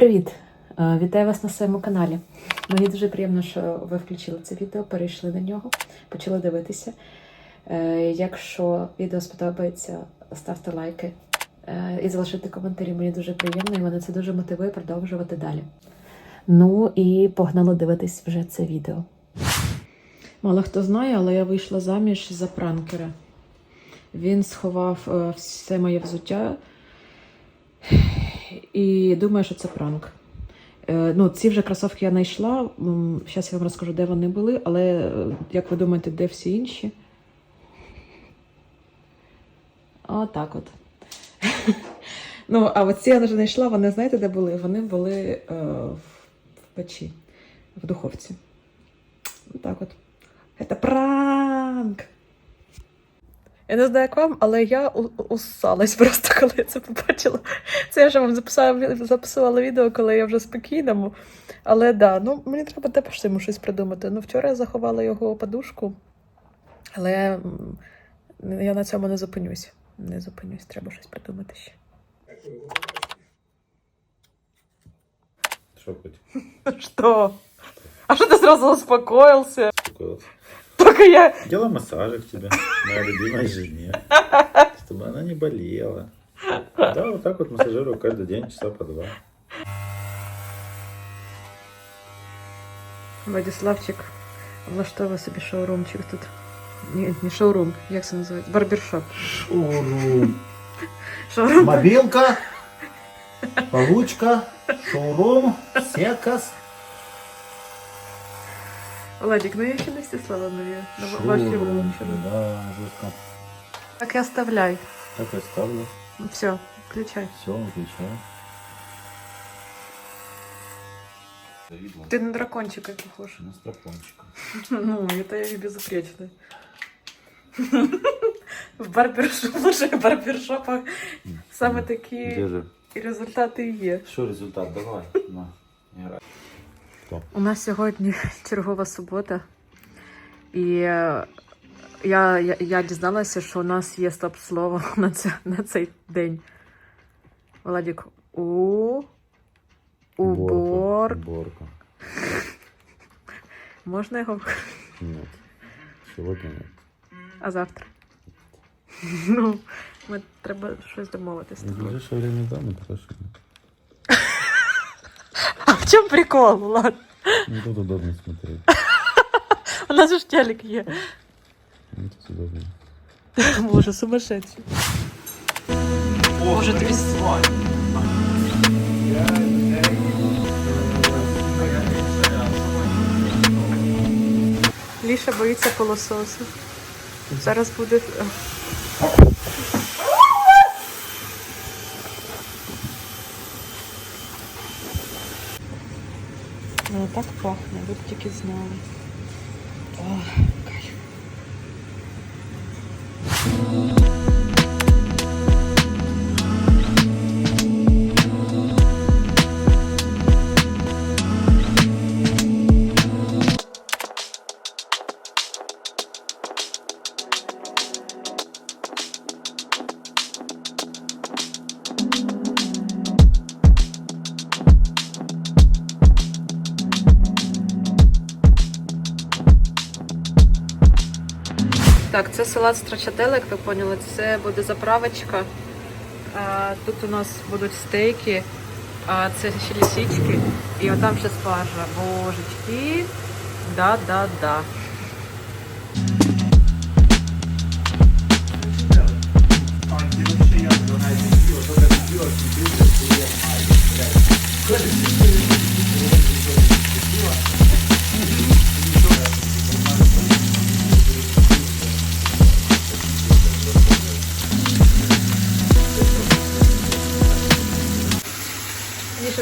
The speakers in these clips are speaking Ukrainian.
Привіт! Е, Вітаю вас на своєму каналі. Мені дуже приємно, що ви включили це відео, перейшли на нього, почали дивитися. Е, Якщо відео сподобається, ставте лайки е, і залишайте коментарі. Мені дуже приємно, і мене це дуже мотивує продовжувати далі. Ну і погнали дивитись вже це відео. Мало хто знає, але я вийшла заміж за пранкера. Він сховав все моє взуття і думаю, що це пранк. Е, Ну, ці вже кросовки я знайшла. Зараз я вам розкажу, де вони були, але е, як ви думаєте, де всі інші? Отак от. Ну, а оці я вже знайшла, вони знаєте, де були? Вони були е, в печі, в духовці. Отак от. Це пранк! Я не знаю, як вам, але я усалась просто, коли я це побачила. Це я вже вам записала, записувала відео, коли я вже спокійному. Але да, ну мені треба теж йому щось придумати. Ну, вчора я заховала його подушку, але я на цьому не зупинюсь. Не зупинюсь, треба щось придумати ще. Что? Що? А що ти зразу успокоївся? успокоился? Тільки я. Делай массажик тебе, моей любимой жене, чтобы она не болела. Да, вот так вот массажирую каждый день, часа по два. Владиславчик влаштовує собі шоурумчик тут. Ні, не шоурум, як це називається? Барбершоп. Шоурум. Шоурум. Мобилка, получка, шоурум, секас. Владик, ну я ще не всі слова нові. Ну, ваші Шоурум. вивчили. Да, жестко. Так і оставляй. Так я ставлю. Ну, все, включай. Все, выключаю. Ти на дракончика похож. На страпончика. Ну, это я и безупречный. В барбершоп, лучших барбершопах саме такі же? і результати і є. Что результат? Давай. На. играй. У нас сьогодні чергова субота, і е, я, я, я дізналася, що у нас є стоп-слово на, це, на цей день. Владик, у убор. Уборка. Можна його? Нет. Сегодня нет. А завтра? Ну, ми треба щось Ну, тобою. ближайшее время да, ну хорошо. В чому прикол, Влад? Ну тут удобно смотреть. У нас же телек є. Ну тут удобно. Боже, сумасшедший. Боже, тобі... Ліша боїться пилососу. Зараз буде. Так пахне, ви б тільки знали. О, Так, це салат страчателе, як ви поняли. Це буде заправочка. Тут у нас будуть стейки, а це ще лісички. І отам ще спаржа. Божечки. Да-да-да. Міша,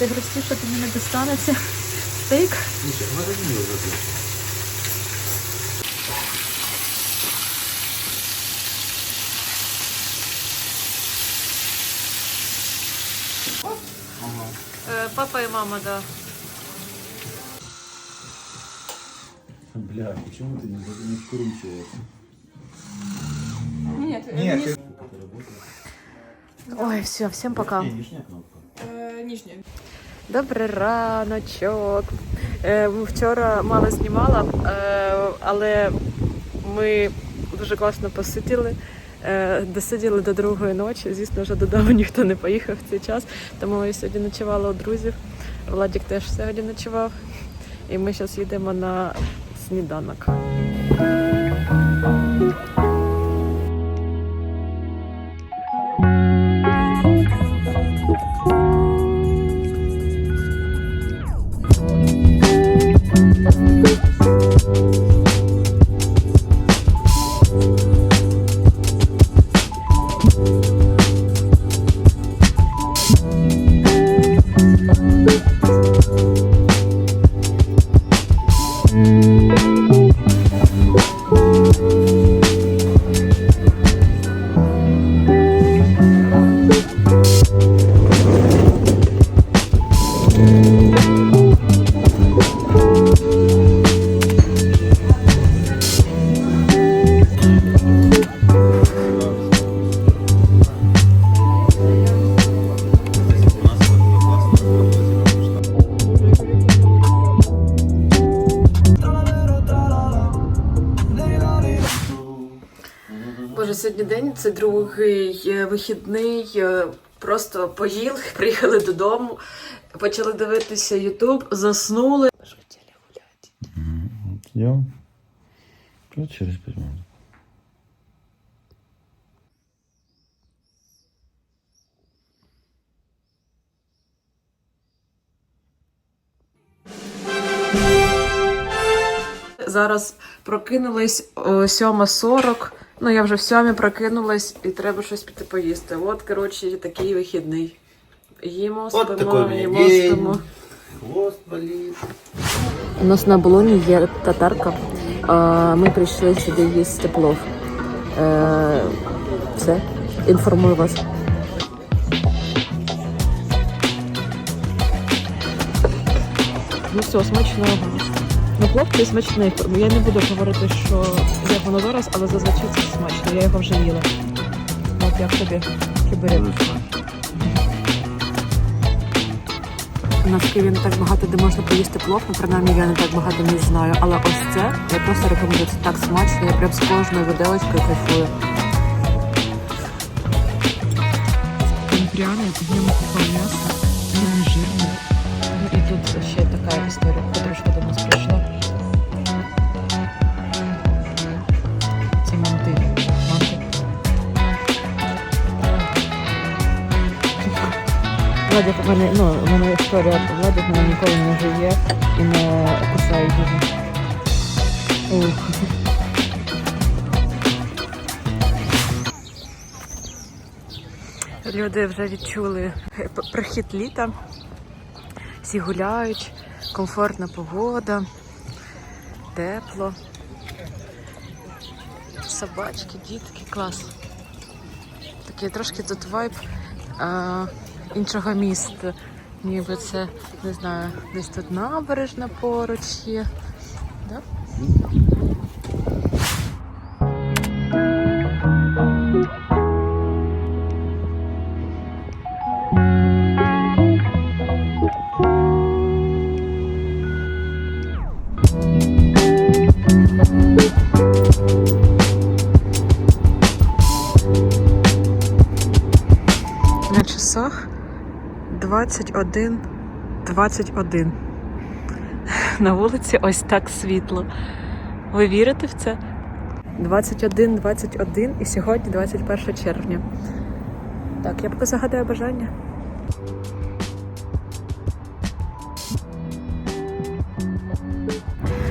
ти грустиш, що тобі не достанеться стейк? Е, Папа і мама, да. Бля, почему ты не, не вкручиваешь? Нет, Нет, низ- Ой, все, всем пока. нижняя кнопка. э, нижняя. Добрий раночок. Е, Вчора мало знімала, е, але ми дуже класно посиділи. е, Досиділи до другої ночі. Звісно, вже додому ніхто не поїхав в цей час. Тому я сьогодні ночувала у друзів. Владік теж сьогодні ночував. І ми зараз їдемо на сніданок. День це другий е, вихідний. е, Просто поїли, приїхали додому, почали дивитися Ютуб, заснули. Хотіли гуляти. Вот через пять минут. Зараз прокинулись о 7.40. Ну, я вже в 7 прокинулась і треба щось піти поїсти. От, коротше, такий вихідний. Їмо, спимо, їмо, день. спимо. Хвост. У нас на болоні є татарка. А, Ми прийшли сюди їсти плов. Е, Все, інформую вас. Ну все, смачного. Ну, плов смачний. Я не буду говорити, що як воно зараз, але зазвичай це смачно. Я його вже їла. От як тобі кибирик. У нас в Києві не так багато, де можна поїсти плов, ну, принаймні я не так багато місць знаю. Але ось це я просто рекомендую це так смачно, я прям з кожною виделочкою кайфую. Він пряний, в ньому купа м'яса, він жирний. І тут ще така історія. Владик у мене, ну, у мене історія, Владик мене ніколи не жує і не кусає їжу. Ух. Люди вже відчули прихід літа. Всі гуляють, комфортна погода, тепло. Собачки, дітки, клас. Такий трошки тут вайб іншого міста. Ніби це, не знаю, десь тут набережна поруч є. Да? 21 21. На вулиці ось так світло. Ви вірите в це? 21 21 і сьогодні 21 червня. Так, я поки загадаю бажання.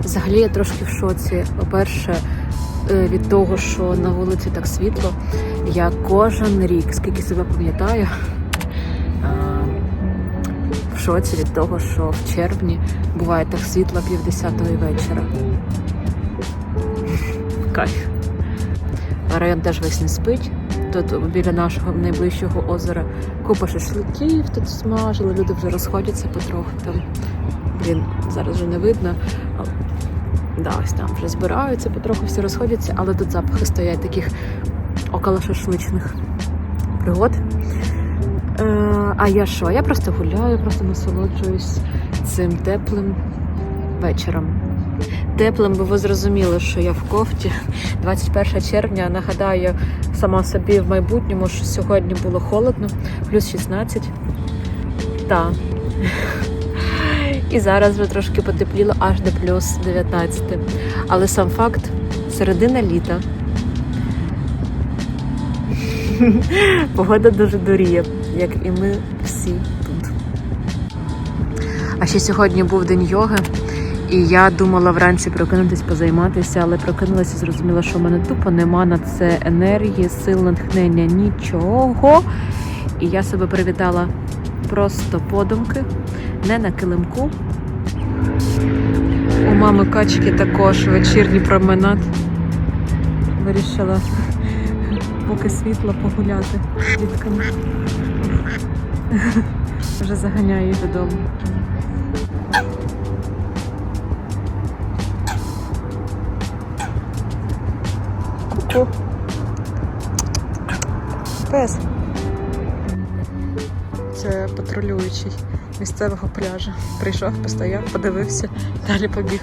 Взагалі я трошки в шоці. По-перше, е, від того, що на вулиці так світло. Я кожен рік, скільки себе пам'ятаю, в шоці від того, що в червні буває так світло півдесятої вечора. Кайф. Район теж весь не спить. Тут біля нашого найближчого озера купа шашликів тут смажили, люди вже розходяться потроху там. Блін, зараз вже не видно. Да, ось там вже збираються, потроху всі розходяться, але тут запахи стоять таких около шашличних пригод. Е, а я що? Я просто гуляю, просто насолоджуюсь цим теплим вечором. Теплим, бо ви зрозуміли, що я в кофті. 21 червня. Нагадаю сама собі в майбутньому, що сьогодні було холодно, плюс 16. Так. І зараз вже трошки потепліло аж до плюс 19. Але сам факт середина літа. Погода дуже дуріє, як і ми всі тут. А ще сьогодні був день йоги, і я думала вранці прокинутись, позайматися, але прокинулася і зрозуміла, що в мене тупо нема на це енергії, сил, натхнення, нічого. І я себе привітала просто подумки, не на килимку. У мами качки також вечірній променад. Вирішила поки світло погуляти з дітками. Вже заганяю їх додому. Ку-ку. Пес. Це патрулюючий місцевого пляжу. Прийшов, постояв, подивився, далі побіг.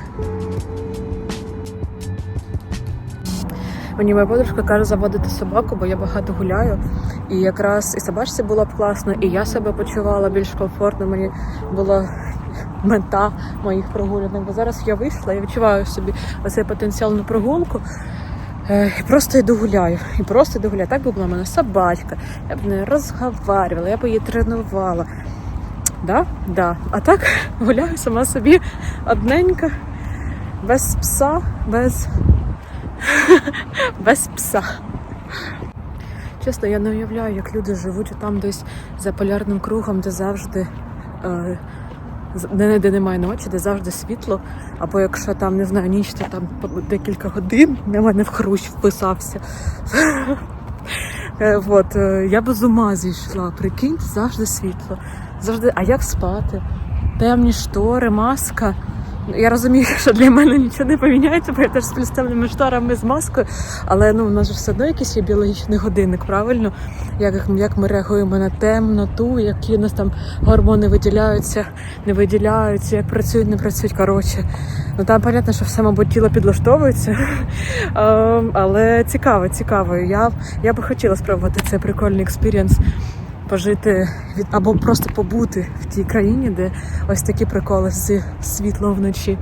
Мені моя подружка каже заводити собаку, бо я багато гуляю. І якраз і собачці було б класно, і я себе почувала більш комфортно. Мені була мета моїх прогулянок. Бо зараз я вийшла, я відчуваю собі оцей потенціал на прогулку. Е, І просто йду гуляю. І просто йду гуляю. Так би була в мене собачка. Я б не розговарювала, я б її тренувала. Да? Да. А так гуляю сама собі одненька, без пса, без без пса. Чесно, я не уявляю, як люди живуть там десь за полярним кругом, де завжди е, де, де немає ночі, де завжди світло. Або якщо там, не знаю, ніч, то там декілька годин на мене в хрущ вписався. Е, От, е, я б з ума зійшла. Прикинь, завжди світло. Завжди, а як спати? Темні штори, маска. Я розумію, що для мене нічого не поміняється, бо я теж з темними шторами з маскою. Але ну, у нас все одно якийсь є біологічний годинник, правильно? Як, як ми реагуємо на темноту, які у нас там гормони виділяються, не виділяються, як працюють, не працюють. Коротше, ну там понятно, що все, мабуть, тіло підлаштовується. Ем, Але цікаво, цікаво. Я би хотіла спробувати цей прикольний експірієнс пожити від або просто побути в тій країні, де ось такі приколи з світло вночі.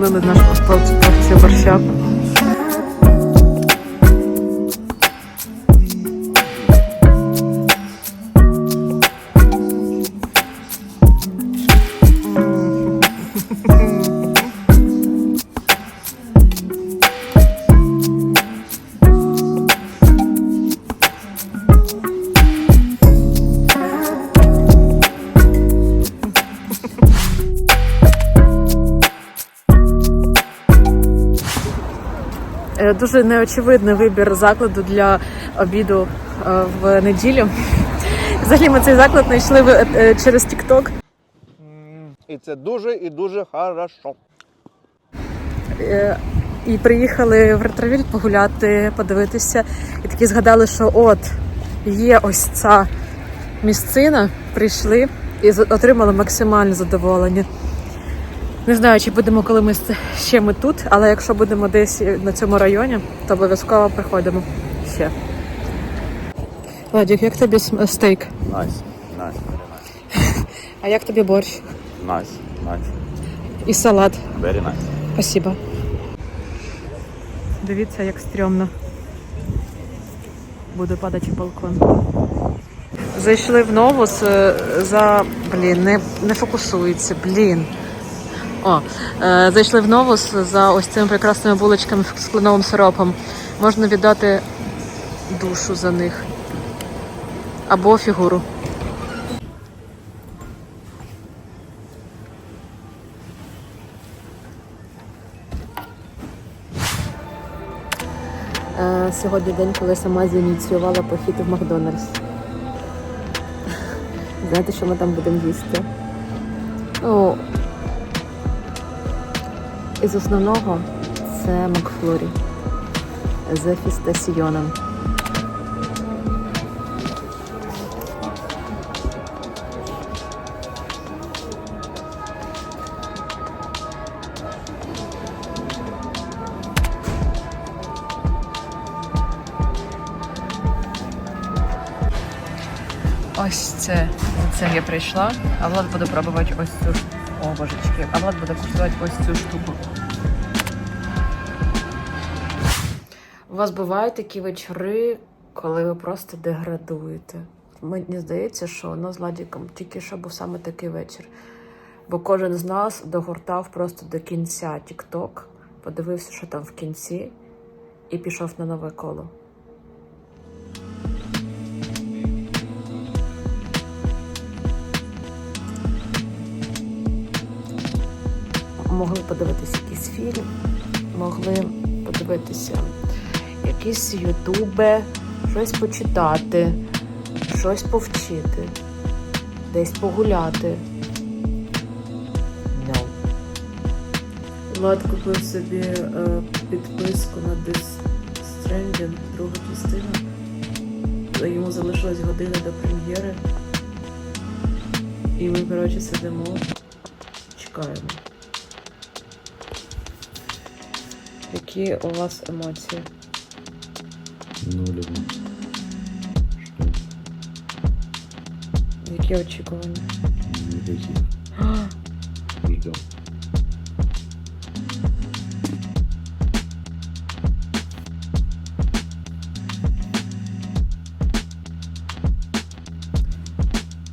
będę nasz ostatni. Дуже неочевидний вибір закладу для обіду е, в неділю. Взагалі ми цей заклад знайшли в- е, через TikTok. І це дуже і дуже хорошо. Е, І приїхали в ретровіль погуляти, подивитися. І такі згадали, що от є ось ця місцина. Прийшли і отримали максимальне задоволення. Не знаю, чи будемо коли ми ще ми тут, але якщо будемо десь на цьому районі, то обов'язково приходимо ще. Владик, як тобі стейк? Найс, найс. А як тобі борщ? Найс, найс, І салат. very nice. Спасибо. Дивіться, як стрьомно. Буду падати балкон. Зайшли в новус е, за. Блін, не, не фокусується, блін. О, е, зайшли в новус за ось цими прекрасними булочками з кленовим сиропом. Можна віддати душу за них. Або фігуру. Е, Сьогодні день, коли сама зініціювала похід в Макдональдс. Знаєте, що ми там будемо їсти? Ну, із основного це Макфлорі з фістасіоном. Ось це. Це я прийшла, а Влад буде пробувати ось цю. Божечки. А Влад буде куштувати ось цю штуку. У вас бувають такі вечори, коли ви просто деградуєте. Мені здається, що нас з Владіком тільки що був саме такий вечір. Бо кожен з нас догортав просто до кінця TikTok, подивився, що там в кінці, і пішов на нове коло. Могли подивитися якийсь фільм, могли подивитися якісь ютуби, щось почитати, щось повчити, десь погуляти. Влад купив собі е, підписку на This Stranding, другу частину. Йому залишилась година до прем'єри. І ми, коротше, сидимо, чекаємо. Які у вас емоції? Ну, люблю. Які очікування? Никаких. Ждем.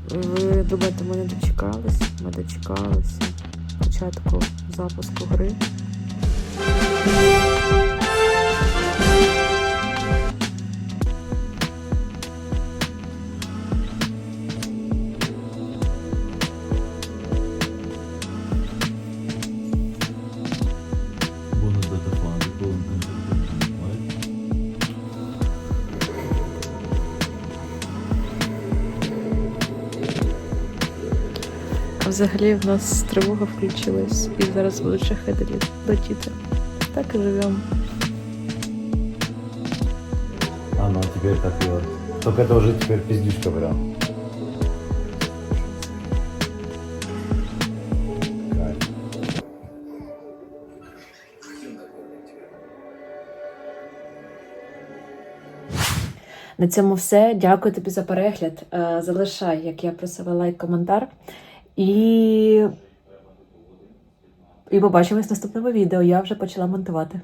Ви думаєте, ми не дочекались? Ми дочекалися початку запуску гри. Взагалі в нас тривога включилась і зараз будуть шахеди летіти. Так і живемо. А, ну теперь так и вот. Только это уже теперь пиздючка прям. На цьому все. Дякую тобі за перегляд. Е, Залишай, як я просила, лайк, коментар. І. І побачимось в наступному відео. Я вже почала монтувати.